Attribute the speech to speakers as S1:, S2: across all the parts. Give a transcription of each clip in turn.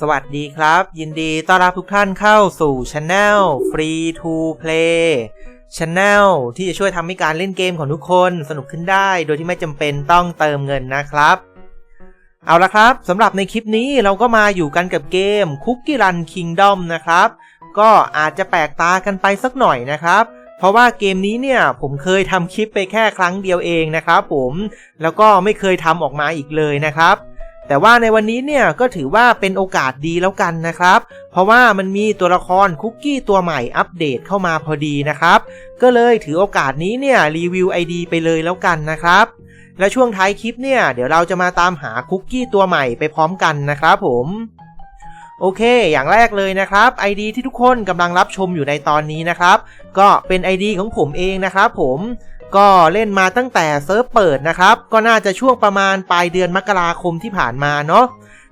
S1: สวัสดีครับ ยินดีต้อนรับทุกท่านเข้าสู่ช anel Free to Play Channel ที่จะช่วยทำให้การเล่นเกมของทุกคนสนุกขึ้นได้ โดยที่ไม่จำเป็นต้องเติมเงินนะครับ เอาละครับสำหรับในคลิปนี้เราก็มาอยู่กันกับเกม Cookie Run Kingdom นะครับ ก็อาจจะแปลกตากันไปสักหน่อยนะครับเพราะว่าเกมนี้เนี่ยผมเคยทำคลิปไปแค่ครั้งเดียวเองนะครับผมแล้วก็ไม่เคยทำออกมาอีกเลยนะครับ แต่ว่าในวันนี้เนี่ยก็ถือว่าเป็นโอกาสดีแล้วกันนะครับ เพราะว่ามันมีตัวละครคุกกี้ตัวใหม่อัปเดตเข้ามาพอดีนะครับ ก็เลยถือโอกาสนี้เนี่ยรีวิว ID ไปเลยแล้วกันนะครับ และช่วงท้ายคลิปเนี่ยเดี๋ยวเราจะมาตามหาคุกกี้ตัวใหม่ไปพร้อมกันนะครับผมโอเค อย่างแรกเลยนะครับ ID ที่ทุกคนกำลังรับชมอยู่ในตอนนี้นะครับ ก็เป็น ID ของผมเองนะครับผม ก็เล่นมาตั้งแต่เซิร์ฟเปิดนะครับ ก็น่าจะช่วงประมาณปลายเดือนมกราคมที่ผ่านมาเนาะ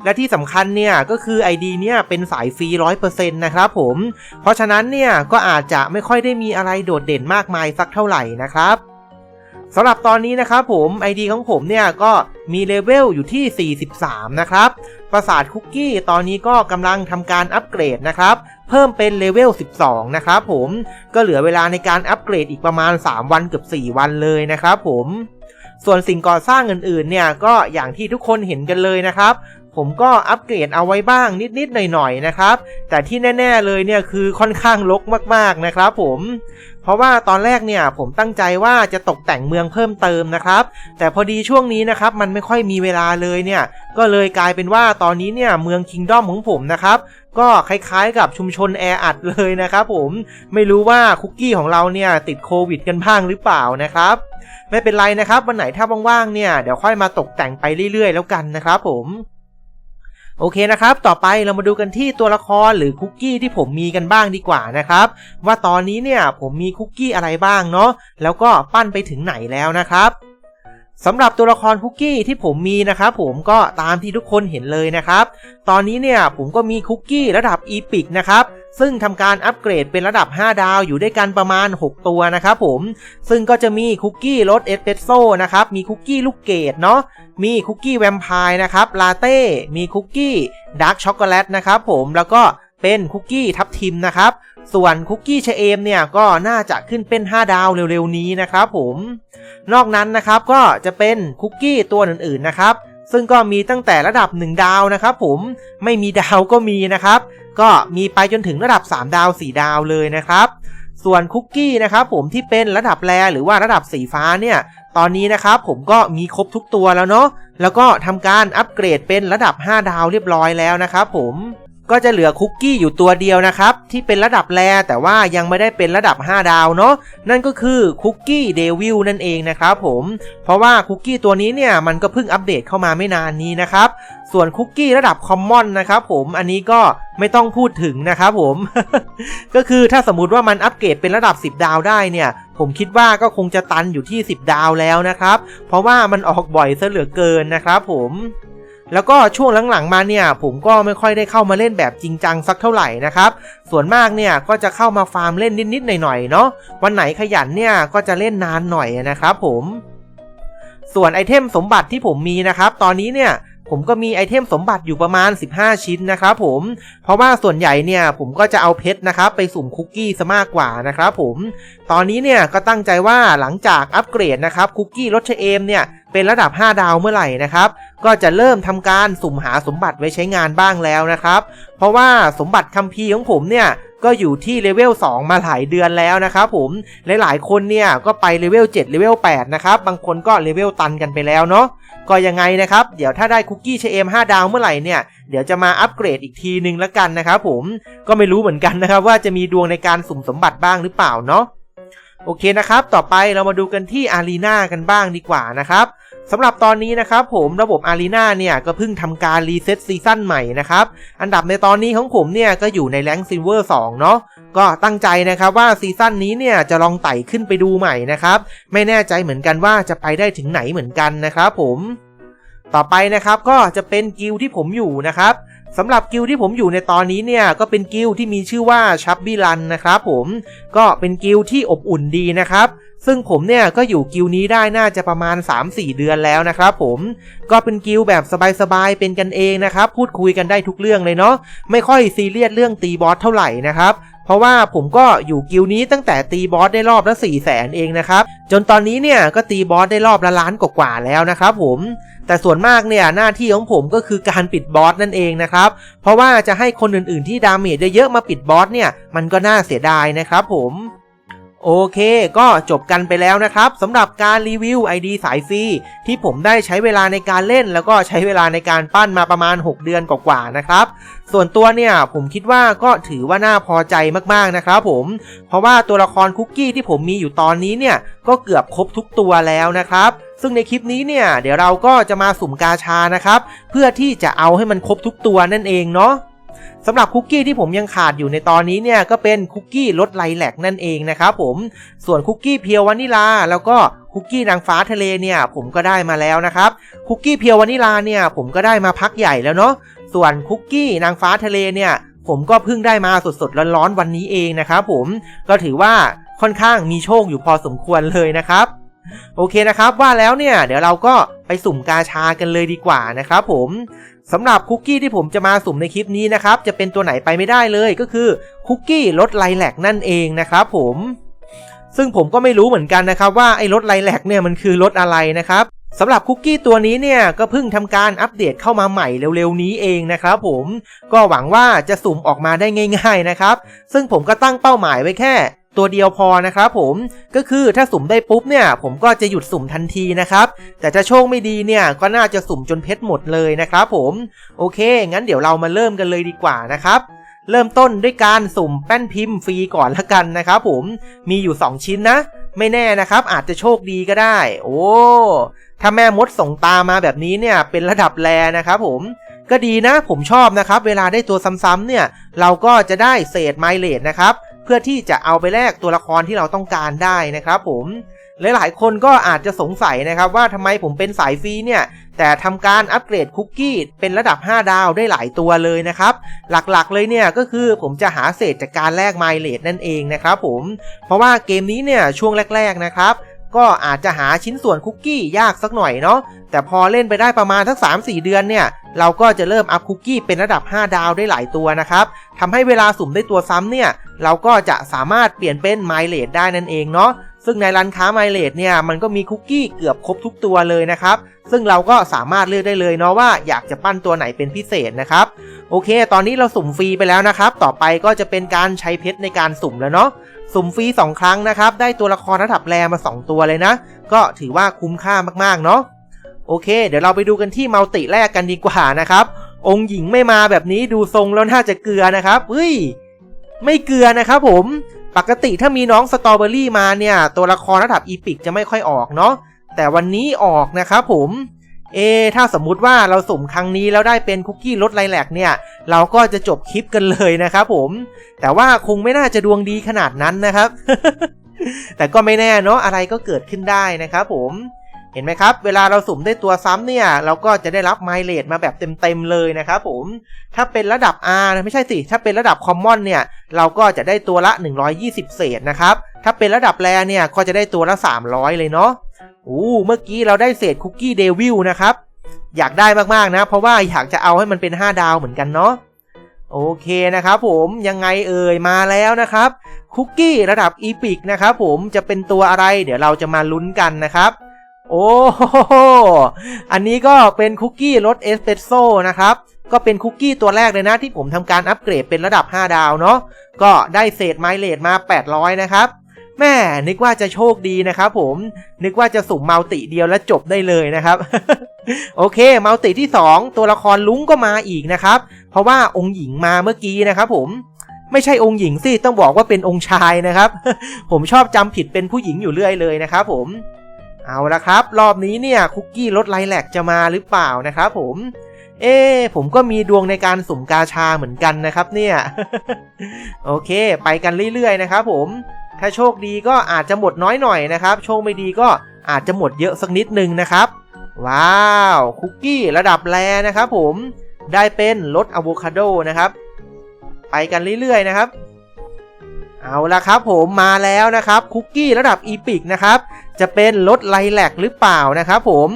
S1: และที่สำคัญเนี่ยก็คือ ID เนี่ยเป็นสายฟรี100%นะครับผม เพราะฉะนั้นเนี่ยก็อาจจะไม่ค่อยได้มีอะไรโดดเด่นมากมายสักเท่าไหร่นะครับ สำหรับตอนนี้นะครับผม ID ของผมเนี่ยก็มีเลเวลอยู่ที่ 43 นะครับ ปราสาทคุกกี้ตอนนี้ก็กำลังทำการอัปเกรดนะครับ เพิ่มเป็นเลเวล 12 นะครับผม ก็เหลือเวลาในการอัปเกรดอีกประมาณ 3 วันเกือบ 4 วันเลยนะครับผมส่วนสิ่งก่อสร้างอื่นๆ เนี่ยก็อย่างที่ทุกคนเห็นกันเลยนะครับ ผมก็อัปเกรดเอาไว้บ้างนิดๆหน่อยๆนะครับ แต่ที่แน่ๆเลยเนี่ยคือค่อนข้างรกมากๆนะครับผมเพราะว่าตอนแรกเนี่ยผมตั้งใจว่าจะตกแต่งเมืองเพิ่มเติมนะครับ แต่พอดีช่วงนี้นะครับมันไม่ค่อยมีเวลาเลยเนี่ยก็เลยกลายเป็นว่าตอนนี้เนี่ยเมืองคิงดอมของผมนะครับก็คล้ายๆกับชุมชนแออัดเลยนะครับผมไม่รู้ว่าคุกกี้ของเราเนี่ยติดโควิดกันบ้างหรือเปล่านะครับ ไม่เป็นไรนะครับวันไหนถ้าว่างๆเนี่ยเดี๋ยวค่อยมาตกแต่งไปเรื่อยๆ แล้วกันนะครับผม โอเคนะครับ ต่อไปเรามาดูกันที่ตัวละครหรือคุกกี้ที่ผมมีกันบ้างดีกว่านะครับ ว่าตอนนี้เนี่ยผมมีคุกกี้อะไรบ้างเนาะแล้วก็ปั้นไปถึงไหนแล้วนะครับ สำหรับตัวละครคุกกี้ที่ผมมีนะครับผมก็ตามที่ทุกคนเห็นเลยนะครับ ตอนนี้เนี่ยผมก็มีคุกกี้ระดับอีพิกนะครับซึ่งทำการอัปเกรดเป็นระดับ 5 ดาวอยู่ด้วยกันประมาณ 6 ตัวนะครับผม ซึ่งก็จะมีคุกกี้รสเอสเปรสโซ่นะครับ มีคุกกี้ลูกเกดเนาะ มีคุกกี้แวมไพร์นะครับ ลาเต้ มีคุกกี้ดาร์กช็อกโกแลตนะครับผม แล้วก็เป็นคุกกี้ทับทิมนะครับ ส่วนคุกกี้เชเอมเนี่ยก็น่าจะขึ้นเป็น 5 ดาวเร็วๆนี้นะครับผม นอกนั้นนะครับก็จะเป็นคุกกี้ตัวอื่นๆนะครับ ซึ่งก็มีตั้งแต่ระดับ 1 ดาวนะครับ ผมไม่มีดาวก็มีนะครับ ก็มีไปจนถึงระดับ 3 ดาว 4 ดาวเลยนะครับส่วนคุกกี้นะครับผมที่เป็นระดับแรหรือว่าระดับสีฟ้าเนี่ย ตอนนี้นะครับผมก็มีครบทุกตัวแล้วเนาะแล้วก็ทำการอัปเกรดเป็นระดับ 5 ดาวเรียบร้อยแล้วนะครับผม ก็จะเหลือคุกกี้อยู่ตัวเดียวนะครับ ที่เป็นระดับแรแต่ว่ายังไม่ได้เป็นระดับ 5 ดาวเนาะนั่นก็คือคุกกี้เดวิลนั่นเองนะครับผมเพราะว่าคุกกี้ตัวนี้เนี่ยมันก็เพิ่งอัปเดตเข้ามาไม่นานนี้นะครับส่วนคุกกี้ระดับคอมมอนนะครับผมอันนี้ก็ไม่ต้องพูดถึงนะครับผม ก็คือถ้าสมมติว่ามันอัปเกรดเป็นระดับ 10 ดาวได้เนี่ย ผมคิดว่าก็คงจะตันอยู่ที่ 10 ดาวแล้วนะครับ เพราะว่ามันออกบ่อยซะเหลือเกินนะครับผม แล้วก็ช่วงหลังๆมาเนี่ยผมก็ไม่ค่อยได้เข้ามาเล่นแบบจริงจังสักเท่าไหร่นะครับส่วนมากเนี่ยก็จะเข้ามาฟาร์มเล่นนิดๆหน่อยๆเนาะวันไหนขยันเนี่ยก็จะเล่นนานหน่อยนะครับผมส่วนไอเทมสมบัติที่ผมมีนะครับตอนนี้เนี่ยผมก็มีไอเทมสมบัติอยู่ประมาณ 15 ชิ้นนะครับผม เพราะว่าส่วนใหญ่เนี่ยผมก็จะเอาเพชรนะครับไปสุ่มคุกกี้ซะมากกว่านะครับผม ตอนนี้เนี่ยก็ตั้งใจว่าหลังจากอัปเกรดนะครับคุกกี้รสเชเอมเนี่ย เป็นระดับ 5 ดาวเมื่อไหร่นะครับ ก็จะเริ่มทำการสุ่มหาสมบัติไว้ใช้งานบ้างแล้วนะครับ เพราะว่าสมบัติคัมภีร์ของผมเนี่ยก็อยู่ที่เลเวล 2 มาหลายเดือนแล้วนะครับผมหลายๆคนเนี่ยก็ไปเลเวล 7 เลเวล 8 นะครับ บางคนก็เลเวลตันกันไปแล้วเนาะก็ยังไงนะครับ เดี๋ยวถ้าได้คุกกี้เชเอม5ดาวเมื่อไหร่เนี่ย เดี๋ยวจะมาอัปเกรดอีกทีนึงแล้วกันนะครับผมก็ไม่รู้เหมือนกันนะครับ ว่าจะมีดวงในการสุ่มสมบัติบ้างหรือเปล่าเนาะโอเคนะครับ ต่อไปเรามาดูกันที่อารีนากันบ้างดีกว่านะครับ สำหรับตอนนี้นะครับผมระบบอารีนาเนี่ยก็เพิ่งทำการรีเซ็ตซีซั่นใหม่นะครับ อันดับในตอนนี้ของผมเนี่ยก็อยู่ในแรงซิลเวอร์2เนาะก็ตั้งใจนะครับว่าซีซั่นนี้เนี่ยจะลองไต่ขึ้นไปดูใหม่นะครับไม่แน่ใจเหมือนกันว่าจะไปได้ถึงไหนเหมือนกันนะครับผมต่อไปนะครับก็จะเป็นกิลที่ผมอยู่นะครับสำหรับกิลที่ผมอยู่ในตอนนี้เนี่ยก็เป็นกิลที่มีชื่อว่าชับบี้รันนะครับผมก็เป็นกิลที่อบอุ่นดีนะครับ ซึ่งผมเนี่ยก็อยู่กิลนี้ได้น่าจะประมาณ 3-4 เดือนแล้วนะครับผมก็เป็นกิลแบบสบายๆเป็นกันเองนะครับพูดคุยกันได้ทุกเรื่องเลยเนาะไม่ค่อยซีเรียสเรื่องตีบอสเท่าไหร่นะครับเพราะว่าผมก็อยู่กิลนี้ตั้งแต่ตีบอสได้รอบละ4ี่แสนเองนะครับ จนตอนนี้เนี่ยก็ตีบอสได้รอบละล้านกว่าแล้วนะครับผมแต่ส่วนมากเนี่ยหน้าที่ของผมก็คือการปิดบอสนั่นเองนะครับเพราะว่าจะให้คนอื่นๆที่ดาเมจเยอะๆมาปิดบอสเนี่ยมันก็น่าเสียดายนะครับผม โอเคก็จบกันไปแล้วนะครับสำหรับการรีวิว ID สายฟรีที่ผมได้ใช้เวลาในการเล่น แล้วก็ใช้เวลาในการปั้นมาประมาณ 6 เดือนกว่าๆนะครับ ส่วนตัวเนี่ยผมคิดว่าก็ถือว่าน่าพอใจมากๆนะครับผม เพราะว่าตัวละครคุกกี้ที่ผมมีอยู่ตอนนี้เนี่ยก็เกือบครบทุกตัวแล้วนะครับซึ่งในคลิปนี้เนี่ยเดี๋ยวเราก็จะมาสุ่มกาชานะครับ เพื่อที่จะเอาให้มันครบทุกตัวนั่นเองเนาะ สำหรับคุกกี้ที่ผมยังขาดอยู่ในตอนนี้เนี่ยก็เป็นคุกกี้รสไลแลกนั่นเองนะครับผมส่วนคุกกี้เพียววานิลา แล้วก็คุกกี้นางฟ้าทะเลเนี่ยผมก็ได้มาแล้วนะครับคุกกี้เพียววานิลาเนี่ยผมก็ได้มาพักใหญ่แล้วเนาะส่วนคุกกี้นางฟ้าทะเลเนี่ยผมก็เพิ่งได้มาสดๆร้อนๆวันนี้เองนะครับผมก็ถือว่าค่อนข้างมีโชคอยู่พอสมควรเลยนะครับ โอเคนะครับว่าแล้วเนี่ยเดี๋ยวเราก็ไปสุ่มกาชากันเลยดีกว่านะครับผมสำหรับคุกกี้ที่ผมจะมาสุ่มในคลิปนี้นะครับ จะเป็นตัวไหนไปไม่ได้เลยก็คือคุกกี้รสไลแลกนั่นเองนะครับผมซึ่งผมก็ไม่รู้เหมือนกันนะครับว่าไอ้รสไลแลกเนี่ยมันคือรสอะไรนะครับสำหรับคุกกี้ตัวนี้เนี่ยก็เพิ่งทำการอัปเดตเข้ามาใหม่เร็วๆนี้เองนะครับผมก็หวังว่าจะสุ่มออกมาได้ง่าย ๆนะครับ ซึ่งผมก็ตั้งเป้าหมายไว้แค่ ตัวเดียวพอนะครับผมก็คือถ้าสุ่มได้ปุ๊บเนี่ย ผมก็จะหยุดสุ่มทันทีนะครับ แต่จะโชคไม่ดีเนี่ยก็น่าจะสุ่มจนเพชรหมดเลยนะครับผมโอเค งั้นเดี๋ยวเรามาเริ่มกันเลยดีกว่านะครับเริ่มต้นด้วยการสุ่มแป้นพิมพ์ฟรีก่อนละกันนะครับผมมีอยู่ 2 ชิ้นนะ ไม่แน่นะครับ อาจจะโชคดีก็ได้ โอ้ ถ้าแม่มดส่งตามาแบบนี้เนี่ย เป็นระดับแรนะครับผมก็ดีนะ ผมชอบนะครับ เวลาได้ตัวซ้ำๆเนี่ย เราก็จะได้เศษไมเลดนะครับ พื่อที่จะเอาไปแลกตัวละครที่เราต้องการได้นะครับผมหลายๆคนก็อาจจะสงสัยนะครับว่าทำไมผมเป็นสายฟรีเนี่ย แต่ทำการอัปเกรดคุกกี้เป็นระดับ 5 ดาวได้หลายตัวเลยนะครับ หลักๆเลยเนี่ยก็คือผมจะหาเศษจากการแลกไมเลดนั่นเองนะครับผมเพราะว่าเกมนี้เนี่ยช่วงแรก ๆนะครับ ก็อาจจะหาชิ้นส่วนคุกกี้ยากสักหน่อยเนาะแต่พอเล่นไปได้ประมาณสัก 3-4 เดือนเนี่ย เราก็จะเริ่มอัพคุกกี้เป็นระดับ 5 ดาวได้หลายตัวนะครับทำให้เวลาสุ่มได้ตัวซ้ำเนี่ย เราก็จะสามารถเปลี่ยนเป็นไมเลดได้นั่นเองเนาะซึ่งในร้านค้าไมเลดเนี่ยมันก็มีคุกกี้เกือบครบทุกตัวเลยนะครับ ซึ่งเราก็สามารถเลือกได้เลยเนาะว่าอยากจะปั้นตัวไหนเป็นพิเศษนะครับ โอเค ตอนนี้เราสุ่มฟรีไปแล้วนะครับ ต่อไปก็จะเป็นการใช้เพชรในการสุ่มแล้วเนาะสุ่มฟรี 2 ครั้งนะครับ ได้ตัวละครระดับแรมา 2 ตัวเลยนะ ก็ถือว่าคุ้มค่ามากๆเนาะ โอเค เดี๋ยวเราไปดูกันที่มัลติแรกกันดีกว่านะครับ องค์หญิงไม่มาแบบนี้ดูทรงแล้วน่าจะเกลือนะครับเฮ้ย ไม่เกลือนะครับผม ปกติถ้ามีน้องสตรอเบอรี่มาเนี่ย ตัวละครระดับอีพิกจะไม่ค่อยออกเนาะ แต่วันนี้ออกนะครับผม เอ ถ้าสมมุติว่าเราสุ่มครั้งนี้แล้วได้เป็นคุกกี้รสไลแลกเนี่ย เราก็จะจบคลิปกันเลยนะครับผม แต่ว่าคงไม่น่าจะดวงดีขนาดนั้นนะครับ แต่ก็ไม่แน่เนาะ อะไรก็เกิดขึ้นได้นะครับผม เห็นไหมครับ เวลาเราสุ่มได้ตัวซ้ำเนี่ย เราก็จะได้รับไมเลดมาแบบเต็มๆเลยนะครับผม ถ้าเป็นระดับ R ไม่ใช่สิ ถ้าเป็นระดับคอมมอนเนี่ย เราก็จะได้ตัวละ 120 เศษนะครับ ถ้าเป็นระดับแรเนี่ย ก็จะได้ตัวละ 300 เลยเนาะอู้เมื่อกี้เราได้เศษคุกกี้เดวิลนะครับ อยากได้มากๆนะ เพราะว่าอยากจะเอาให้มันเป็น 5 ดาวเหมือนกันเนาะโอเคนะครับผมยังไงเอ่ยมาแล้วนะครับ คุกกี้ระดับอีพิกนะครับผมจะเป็นตัวอะไร เดี๋ยวเราจะมาลุ้นกันนะครับ โอ้โห อันนี้ก็เป็นคุกกี้รสเอสเปรสโซ่นะครับ ก็เป็นคุกกี้ตัวแรกเลยนะที่ผมทำการอัปเกรดเป็นระดับ 5 ดาวเนาะ ก็ได้เศษไมเลดมา 800 นะครับแม่นึกว่าจะโชคดีนะครับผม นึกว่าจะสุ่มมัลติเดียวแล้วจบได้เลยนะครับ โอเคมัลติที่ 2 ตัวละครลุงก็มาอีกนะครับ เพราะว่าองค์หญิงมาเมื่อกี้นะครับผมไม่ใช่องค์หญิงสิต้องบอกว่าเป็นองค์ชายนะครับ ผมชอบจำผิดเป็นผู้หญิงอยู่เรื่อยเลยนะครับผม เอาละครับ รอบนี้เนี่ยคุกกี้รสไลแลกจะมาหรือเปล่านะครับผม เอ๊ผมก็มีดวงในการสุ่มกาชาเหมือนกันนะครับเนี่ย โอเค ไปกันเรื่อยๆนะครับผมถ้าโชคดีก็อาจจะหมดน้อยหน่อยนะครับ โชคไม่ดีก็อาจจะหมดเยอะสักนิดนึงนะครับ ว้าวคุกกี้ระดับแรนะครับผมได้เป็นรสอะโวคาโดนะครับ ไปกันเรื่อยๆนะครับ เอาละครับผมมาแล้วนะครับคุกกี้ระดับอีพิกนะครับจะเป็นรถไลแลกหรือเปล่านะครับผม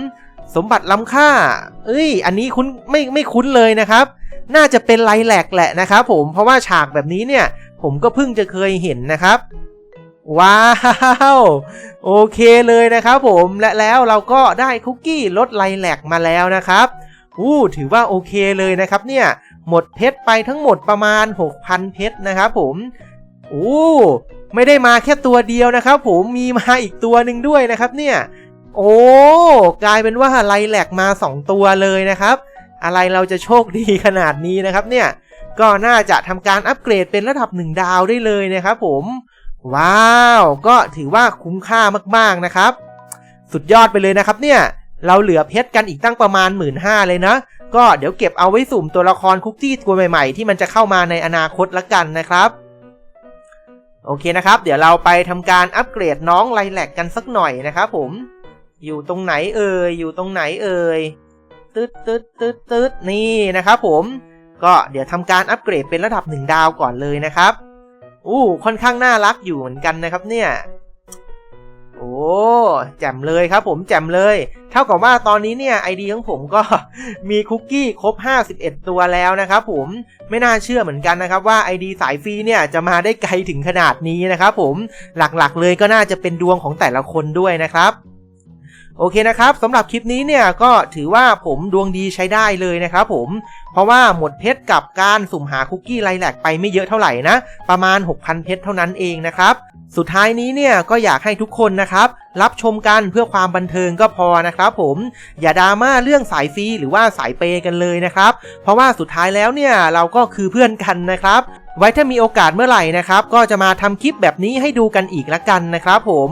S1: สมบัติล้ำค่า เอ้ย อันนี้คุ้นไม่ไม่คุ้นเลยนะครับ น่าจะเป็นไลแลกแหละนะครับผมเพราะว่าฉากแบบนี้เนี่ย ผมก็เพิ่งจะเคยเห็นนะครับ ว้าวโอเคเลยนะครับผมและแล้วเราก็ได้คุกกี้รสไลแลกมาแล้วนะครับอู้ถือว่าโอเคเลยนะครับเนี่ยหมดเพชรไปทั้งหมดประมาณ 6,000 เพชรนะครับผม โอ้ไม่ได้มาแค่ตัวเดียวนะครับ ผมมีมาอีกตัวหนึ่งด้วยนะครับเนี่ยโอ้กลายเป็นว่าไลแลกมา 2 ตัวเลยนะครับ อะไรเราจะโชคดีขนาดนี้นะครับเนี่ยก็น่าจะทำการอัปเกรดเป็นระดับ 1 ดาวได้เลยนะครับผมว้าว ก็ถือว่าคุ้มค่ามากๆนะครับ สุดยอดไปเลยนะครับเนี่ยเราเหลือเพชรกันอีกตั้งประมาณ 1 5ื่นเลยนะ ก็เดี๋ยวเก็บเอาไว้สุ่มตัวละครคุกกี้ตัวใหม่ๆ ที่มันจะเข้ามาในอนาคตละกันนะครับ โอเคนะครับ เดี๋ยวเราไปทำการอัปเกรดน้องไลแลกกันสักหน่อยนะครับผม อยู่ตรงไหนเอ่ย อยู่ตรงไหนเอ่ย ตึ๊ดตึ๊ดตึ๊ดตึ๊ดนี่นะครับผม ก็เดี๋ยวทำการอัปเกรดเป็นระดับ 1 ดาวก่อนเลยนะครับ อู้ค่อนข้างน่ารักอยู่เหมือนกันนะครับเนี่ย โอ้แจ่มเลยครับผมแจ่มเลย เท่ากับว่าตอนนี้เนี่ยไอดีของผมก็มีคุกกี้ครบ 51 ตัวแล้วนะครับผมไม่น่าเชื่อเหมือนกันนะครับว่าไอดีสายฟรีเนี่ยจะมาได้ไกลถึงขนาดนี้นะครับผมหลักๆเลยก็น่าจะเป็นดวงของแต่ละคนด้วยนะครับโอเคนะครับสำหรับคลิปนี้เนี่ยก็ถือว่าผมดวงดีใช้ได้เลยนะครับผมเพราะว่าหมดเพชรกับการสุ่มหาคุกกี้ไลแลกไปไม่เยอะเท่าไหร่นะ ประมาณ 6,000 เพชรเท่านั้นเองนะครับ สุดท้ายนี้เนี่ยก็อยากให้ทุกคนนะครับ รับชมกันเพื่อความบันเทิงก็พอนะครับผม อย่าดราม่าเรื่องสายซีหรือว่าสายเปย์กันเลยนะครับ เพราะว่าสุดท้ายแล้วเนี่ยเราก็คือเพื่อนกันนะครับ ไว้ถ้ามีโอกาสเมื่อไหร่นะครับ ก็จะมาทำคลิปแบบนี้ให้ดูกันอีกละกันนะครับผม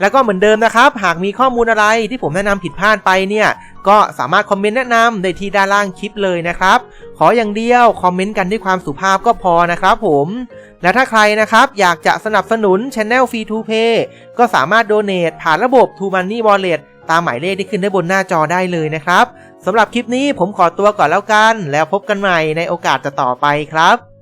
S1: แล้วก็เหมือนเดิมนะครับ หากมีข้อมูลอะไรที่ผมแนะนำผิดพลาดไปเนี่ย ก็สามารถคอมเมนต์แนะนำได้ที่ด้านล่างคลิปเลยนะครับ ขออย่างเดียวคอมเมนต์กันด้วยความสุภาพก็พอนะครับผม และถ้าใครนะครับอยากจะสนับสนุน Channel Free to Pay ก็สามารถโดเน a t ผ่านระบบ To Money Wallet ตามหมายเลขที่ขึ้นได้บนหน้าจอได้เลยนะครับสำหรับคลิปนี้ผมขอตัวก่อนแล้วกัน แล้วพบกันใหม่ในโอกาสต่อไปครับ